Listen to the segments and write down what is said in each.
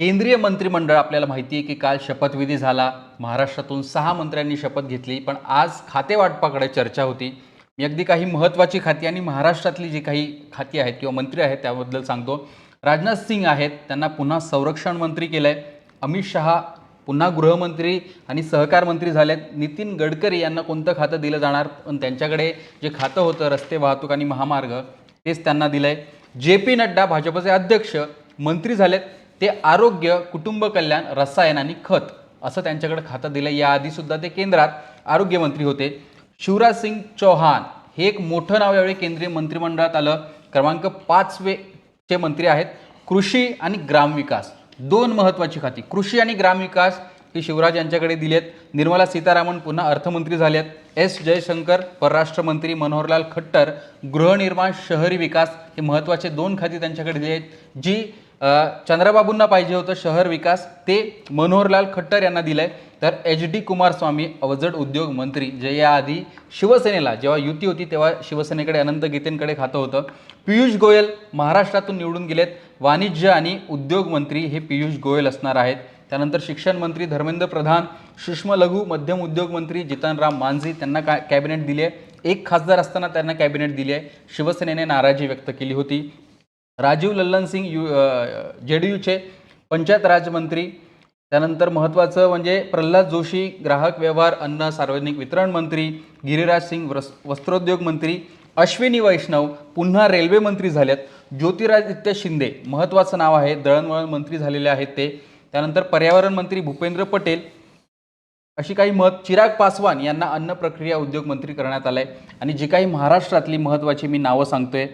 केंद्रीय मंत्रिमंडळ आपल्याला माहिती आहे की काल शपथविधी झाला. महाराष्ट्रातून सहा मंत्र्यांनी शपथ घेतली पण आज खातेवाटपाकडे चर्चा होती. मी अगदी काही महत्त्वाची खाती आणि महाराष्ट्रातली जी काही खाती आहेत किंवा मंत्री आहेत त्याबद्दल सांगतो. राजनाथ सिंग आहेत त्यांना पुन्हा संरक्षण मंत्री केलं आहे अमित शहा पुन्हा गृहमंत्री आणि सहकार मंत्री झालेत. नितीन गडकरी यांना कोणतं खातं दिलं जाणार? पण त्यांच्याकडे जे खातं होतं रस्ते वाहतूक आणि महामार्ग तेच त्यांना दिलं आहे जे पी नड्डा भाजपचे अध्यक्ष मंत्री झालेत. ते आरोग्य कुटुंब कल्याण रसायन आणि खत असं त्यांच्याकडे खातं दिलं. याआधीसुद्धा ते केंद्रात आरोग्यमंत्री होते. शिवराज सिंग चौहान हे एक मोठं नाव यावेळी केंद्रीय मंत्रिमंडळात आलं. क्रमांक पाचवे चे मंत्री आहेत. कृषी आणि ग्रामविकास दोन महत्त्वाची खाती. कृषी आणि ग्रामविकास ही शिवराज यांच्याकडे दिलेत. निर्मला सीतारामन पुन्हा अर्थमंत्री झालेत. एस जयशंकर परराष्ट्र मंत्री मनोहरलाल खट्टर गृहनिर्माण शहरी विकास हे महत्त्वाचे दोन खाती त्यांच्याकडे दिली आहेत जी चंद्रबाबूंना पाहिजे होतं शहर विकास. ते मनोहरलाल खट्टर यांना दिलं आहे तर एच डी कुमारस्वामी अवजड उद्योग मंत्री जे याआधी शिवसेनेला जेव्हा युती होती तेव्हा शिवसेनेकडे अनंत गीतेंकडे खातं होतं. पियुष गोयल महाराष्ट्रातून निवडून गेलेत. वाणिज्य आणि उद्योग मंत्री हे पियुष गोयल असणार आहेत. त्यानंतर शिक्षण मंत्री धर्मेंद्र प्रधान सूक्ष्म लघु मध्यम उद्योग मंत्री जितनराम मांझी त्यांना का कॅबिनेट दिली आहे एक खासदार असताना त्यांना कॅबिनेट दिली आहे शिवसेनेने नाराजी व्यक्त केली होती. Rajiv Lallan Singh U J D यूचे panchayat राजमंत्री त्यानंतर महत्त्वाचं म्हणजे प्रल्हाद जोशी ग्राहक व्यवहार अन्न सार्वजनिक वितरण मंत्री गिरिराज सिंग वस् वस्त्रोद्योग मंत्री अश्विनी वैष्णव पुन्हा रेल्वे मंत्री झाल्यात ज्योतिरादित्य शिंदे महत्त्वाचं नाव आहे दळणवळण मंत्री झालेले आहेत ते. त्यानंतर पर्यावरण मंत्री भूपेंद्र पटेल. अशी काही मत चिराग पासवान यांना अन्न प्रक्रिया उद्योग मंत्री करण्यात आलंय. आणि जी काही महाराष्ट्रातली महत्त्वाची मी नावं सांगतोय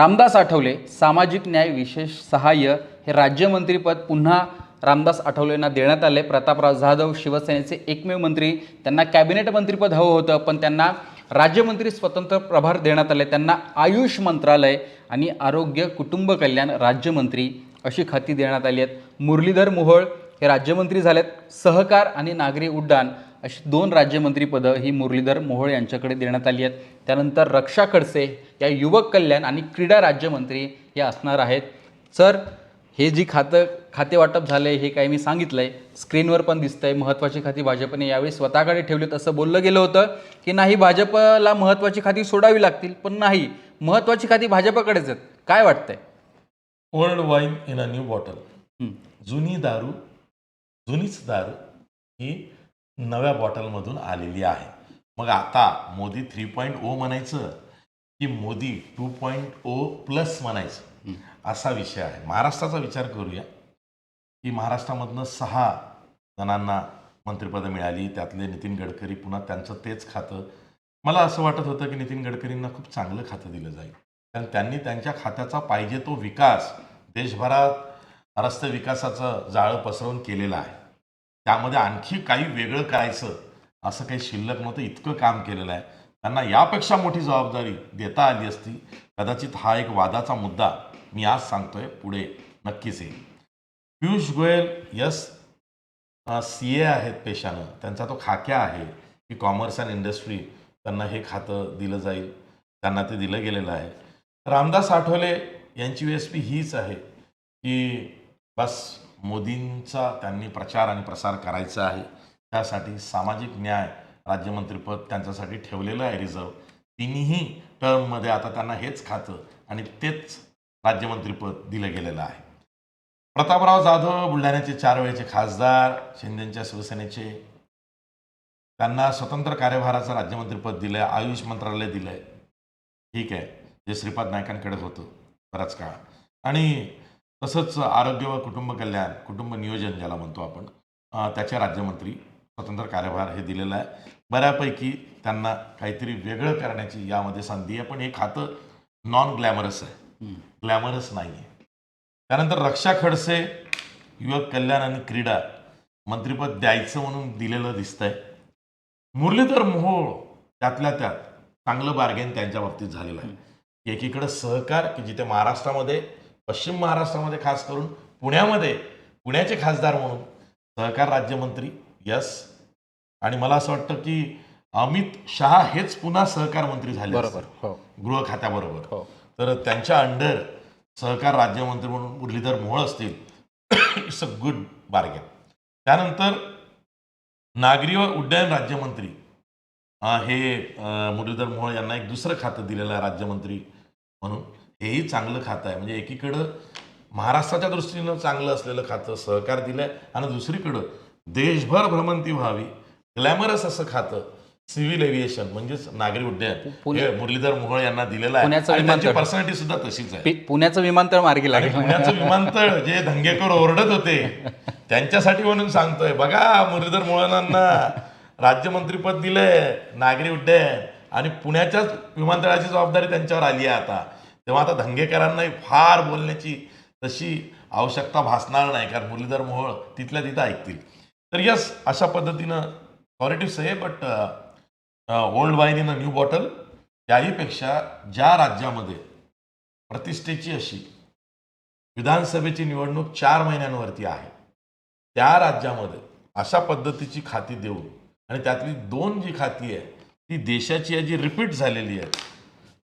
रामदास आठवले सामाजिक न्याय विशेष सहाय्य हे राज्यमंत्रीपद पुन्हा रामदास आठवलेंना देण्यात आले. प्रतापराव जाधव शिवसेनेचे एकमेव मंत्री. त्यांना कॅबिनेट मंत्रीपद हवं होतं पण त्यांना राज्यमंत्री स्वतंत्र प्रभार देण्यात आले. त्यांना आयुष मंत्रालय आणि आरोग्य कुटुंब कल्याण राज्यमंत्री अशी खाती देण्यात आली आहेत. मुरलीधर मोहोळ हे राज्यमंत्री झालेत. सहकार आणि नागरी उड्डाण अशी दोन राज्यमंत्रीपदं ही मुरलीधर मोहोळ यांच्याकडे देण्यात आली आहेत. त्यानंतर रक्षा खडसे या युवक कल्याण आणि क्रीडा राज्यमंत्री या असणार आहेत. सर हे जी खातं खाते वाटप झालंय हे काही मी सांगितलंय. स्क्रीनवर पण दिसतंय महत्त्वाची खाती भाजपने यावेळी स्वतःकडे ठेवलीत असं बोललं गेलं होतं की नाही भाजपला महत्त्वाची खाती सोडावी लागतील पण नाही. महत्त्वाची खाती भाजपकडेच आहेत. काय वाटतंय? Old wine in a new bottle. जुनी दारू जुनीच दारू ही नव्या बॉटलमधून आलेली आहे. मग आता मोदी थ्री पॉईंट ओ म्हणायचं की Modi two point O plus म्हणायचं. असा विषय आहे. महाराष्ट्राचा विचार करूया की महाराष्ट्रामधनं सहा जणांना मंत्रिपदं मिळाली. त्यातले नितीन गडकरी पुन्हा त्यांचं तेच खातं. मला असं वाटत होतं की नितीन गडकरींना खूप चांगलं खातं दिलं जाईल. कारण त्यांनी त्यांच्या खात्याचा पाहिजे तो विकास देशभरात रस्ते विकासाचं जाळं पसरवून केलेलं आहे. त्यामध्ये आणखी काही वेगळं करायचं असं काही शिल्लक नव्हतं इतकं काम केलेलं आहे. त्यांना यापेक्षा मोठी जबाबदारी देता आली असती. कदाचित हा एक वादाचा मुद्दा मी आज सांगतोय पुढे नक्कीच येईल. Piyush Goyal yes C A आहेत पेशानं. त्यांचा तो खाक्या आहे की कॉमर्स अँड इंडस्ट्री त्यांना हे खातं दिलं जाईल त्यांना ते दिलं गेलेलं आहे. रामदास आठवले यांची यू एस पी हीच आहे की बस मोदींचा त्यांनी प्रचार आणि प्रसार करायचा आहे. त्यासाठी सामाजिक न्याय राज्यमंत्रीपद त्यांच्यासाठी ठेवलेलं आहे रिझर्व तिन्ही टर्ममध्ये आता त्यांना हेच खातं आणि तेच राज्यमंत्रीपद दिलं गेलेलं आहे. प्रतापराव जाधव बुलढाण्याचे चार वेळेचे खासदार शिंदेच्या शिवसेनेचे. त्यांना स्वतंत्र कार्यभाराचं राज्यमंत्रीपद दिलं आहे आयुष मंत्रालय दिलं आहे ठीक आहे जे श्रीपाद नायकांकडे होतं बराच काळ. आणि तसंच आरोग्य व कुटुंब कल्याण कुटुंब नियोजन ज्याला म्हणतो आपण त्याचे राज्यमंत्री स्वतंत्र कार्यभार हे दिलेलं आहे. बऱ्यापैकी त्यांना काहीतरी वेगळं करण्याची यामध्ये संधी आहे पण हे खातं नॉन ग्लॅमरस आहे. ग्लॅमरस नाही आहे त्यानंतर रक्षा खडसे युवक कल्याण आणि क्रीडा मंत्रिपद द्यायचं म्हणून दिलेलं दिसतंय. मुरलीधर मोहोळ त्यातल्या त्यात चांगलं बार्गेन त्यांच्या बाबतीत झालेलं आहे. एकीकडे सहकार की जिथे महाराष्ट्रामध्ये पश्चिम महाराष्ट्रामध्ये खास करून पुण्यामध्ये पुण्याचे खासदार म्हणून सहकार राज्यमंत्री यस. आणि मला असं वाटतं की अमित शहा हेच पुन्हा सहकार मंत्री झाले बरोबर हो. गृह खात्याबरोबर. हो. तर त्यांच्या अंडर सहकार राज्यमंत्री म्हणून मुरलीधर मोहोळ असतील. इट्स अ गुड बार्गेन त्यानंतर नागरी व उड्डयन राज्यमंत्री हे मुरलीधर मोहोळ यांना एक दुसरं खातं दिलेलं आहे राज्यमंत्री म्हणून. हेही चांगलं खातं आहे. म्हणजे एकीकडं महाराष्ट्राच्या दृष्टीनं चांगलं असलेलं खातं सहकार दिलंय आणि दुसरीकडं देशभर भ्रमंती व्हावी ग्लॅमरस असं खातं सिव्हिल एव्हिएशन म्हणजेच नागरी उड्डयन. हे मुरलीधर मोहोळ यांना दिलेलं आहे आणि त्यांची. पर्सनॅलिटी सुद्धा तशीच आहे. पुण्याचं विमानतळ मार्गी लागेल. पुण्याचं विमानतळ जे धंगेकर ओरडत होते त्यांच्यासाठी म्हणून सांगतोय. बघा मुरलीधर मोहनांना राज्यमंत्रीपद दिलंय नागरी उड्डयन आणि पुण्याच्याच विमानतळाची जबाबदारी त्यांच्यावर आली आहे आता. तेव्हा आता धंगेकरांनाही फार बोलण्याची तशी आवश्यकता भासणार नाही कारण मुरलीधर मोहोळ तिथल्या तिथं ऐकतील. तर यस अशा पद्धतीनं सॉरी आहे but old wine in a new bottle त्याहीपेक्षा ज्या राज्यामध्ये प्रतिष्ठेची अशी विधानसभेची निवडणूक चार महिन्यांवरती आहे त्या राज्यामध्ये अशा पद्धतीची खाती देऊन आणि त्यातली दोन जी खाती आहे ती देशाची आहे जी रिपीट झालेली आहे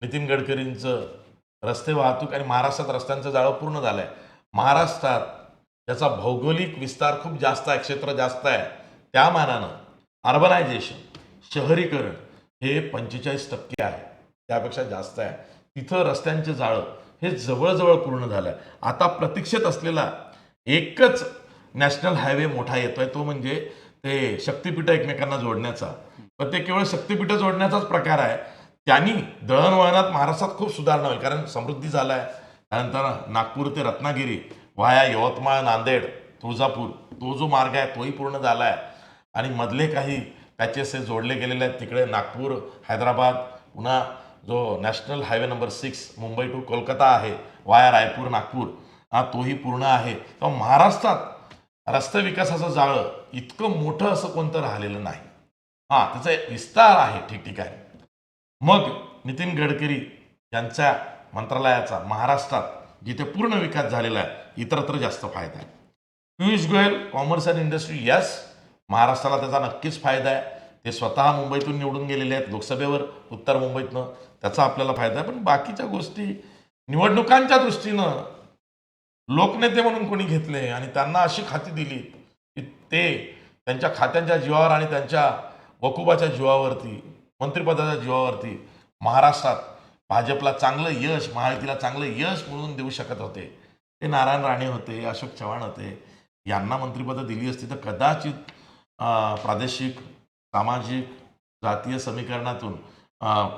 नितीन गडकरींचं रस्ते वाहतूक आणि महाराष्ट्रात रस्त्यांचं जाळं पूर्ण झालं आहे महाराष्ट्रात त्याचा भौगोलिक विस्तार खूप जास्त आहे क्षेत्र जास्त आहे. त्या मानानं अर्बनायझेशन शहरीकरण हे पंचेचाळीस टक्के आहे. त्यापेक्षा जास्त आहे. तिथं रस्त्यांचे जाळं हे जवळजवळ पूर्ण झालं आहे आता प्रतीक्षेत असलेला एकच नॅशनल हायवे मोठा येतोय तो म्हणजे ते शक्तिपीठ एकमेकांना जोडण्याचा. पण ते केवळ शक्तिपीठ जोडण्याचाच प्रकार आहे. त्यांनी दळणवळणात महाराष्ट्रात खूप सुधारणा होईल कारण समृद्धी झाला आहे त्यानंतर नागपूर ते रत्नागिरी वाया यवतमाळ नांदेड तुळजापूर तो जो मार्ग आहे तोही पूर्ण झाला आहे आणि मधले काही पॅचेस हे जोडले गेलेले आहेत तिकडे नागपूर हैदराबाद पुन्हा जो national highway number six Mumbai to Kolkata आहे वाया रायपूर नागपूर हा तोही पूर्ण आहे. तर महाराष्ट्रात रस्ते विकासाचं जाळं इतकं मोठं असं कोणतं राहिलेलं नाही. हां त्याचा विस्तार आहे ठिकठिकाणी. मग नितीन गडकरी यांच्या मंत्रालयाचा महाराष्ट्रात जिथे पूर्ण विकास झालेला आहे इतरत्र जास्त फायदा आहे. Piyush Goyal commerce and industry yes महाराष्ट्राला त्याचा नक्कीच फायदा आहे. ते स्वतः मुंबईतून निवडून गेलेले आहेत लोकसभेवर उत्तर मुंबईतनं. त्याचा आपल्याला फायदा आहे. पण बाकीच्या गोष्टी निवडणुकांच्या दृष्टीनं लोकनेते म्हणून कोणी घेतले आणि त्यांना अशी खाती दिली की ते त्यांच्या खात्यांच्या जीवावर आणि त्यांच्या वकुबाच्या जीवावरती मंत्रिपदाच्या जीवावरती महाराष्ट्रात भाजपला चांगलं यश महायुतीला चांगलं यश मिळवून देऊ शकत होते. ते नारायण राणे होते अशोक चव्हाण होते. यांना मंत्रिपदं दिली असती तर कदाचित प्रादेशिक सामाजिक जातीय समीकरणातून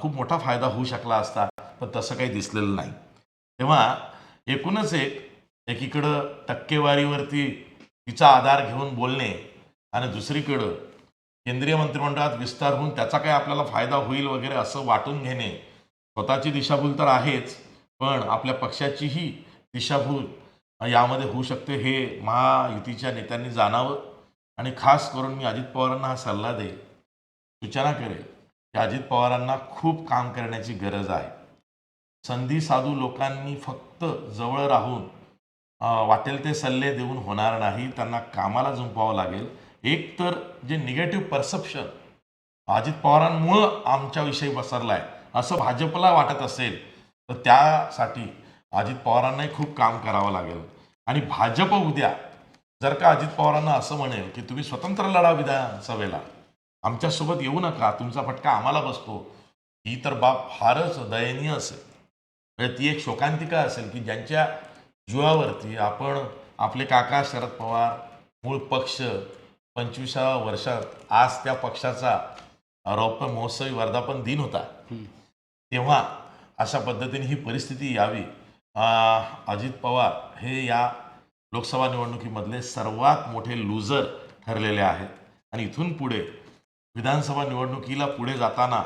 खूप मोठा फायदा होऊ शकला असता पण तसं काही दिसलेलं नाही. तेव्हा एकूणच एक एकीकडं टक्केवारीवरती तिचा आधार घेऊन बोलणे आणि दुसरीकडं केंद्रीय मंत्रिमंडळात विस्तार होऊन त्याचा काय आपल्याला फायदा होईल वगैरे असं वाटून घेणे स्वतःची दिशाभूल तर आहेच पण आपल्या पक्षाचीही दिशाभूल यामध्ये होऊ शकते हे महायुतीच्या नेत्यांनी जाणावं. आणि खास करून मी अजित पवारांना हा सल्ला देईल. सूचना करेल की अजित पवारांना खूप काम करण्याची गरज आहे. संधी साधू लोकांनी फक्त जवळ राहून वाटेल ते सल्ले देऊन होणार नाही. त्यांना कामाला झुंपावं लागेल. एक तर जे निगेटिव्ह परसेप्शन अजित पवारांमुळं आमच्याविषयी पसरलं आहे असं भाजपला वाटत असेल तर त्यासाठी अजित पवारांनाही खूप काम करावं लागेल. आणि भाजप उद्या जर का अजित पवारांना असं म्हणेल की तुम्ही स्वतंत्र लढा विधानसभेला आमच्यासोबत येऊ नका तुमचा फटका आम्हाला बसतो ही तर बाब फारच दयनीय असेल. म्हणजे ती एक शोकांतिका असेल की ज्यांच्या जीवावरती आपण आपले काका शरद पवार मूळ पक्ष पंचवीसाव्या वर्षात आज त्या पक्षाचा रौप्य महोत्सवी वर्धापन दिन होता. तेव्हा अशा पद्धतीने ही परिस्थिती यावी. अजित पवार हे या लोकसभा निवडणुकीमधले सर्वात मोठे लूजर ठरलेले आहेत. आणि इथून पुढे विधानसभा निवडणुकीला पुढे जाताना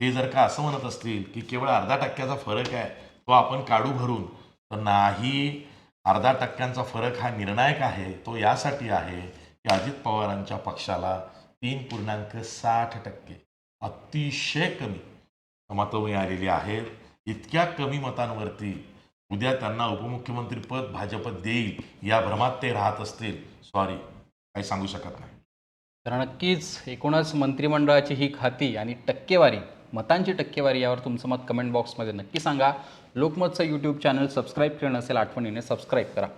ते जर का असं म्हणत असतील की केवळ अर्धा टक्क्याचा फरक आहे तो आपण काढू भरून तर नाही. अर्धा टक्क्यांचा फरक हा निर्णायक आहे तो यासाठी आहे. की अजित पवारांच्या पक्षाला तीन पूर्णांक साठ टक्के. अतिशय कमी. मतं मिळालेली आहेत इतक्या कमी मतांवरती उद्या त्यांना उपमुख्यमंत्रीपद भाजप देईल या भ्रमात ते राहत असतील. सॉरी काही सांगू शकत नाही. तर नक्कीच एकूणच मंत्रिमंडळाची ही खाती आणि टक्केवारी मतांची टक्केवारी यावर तुमचं मत कमेंट बॉक्समध्ये नक्की सांगा. लोकमतचं यूट्यूब चॅनल सबस्क्राईब केलं नसेल आठवणीने सबस्क्राईब करा.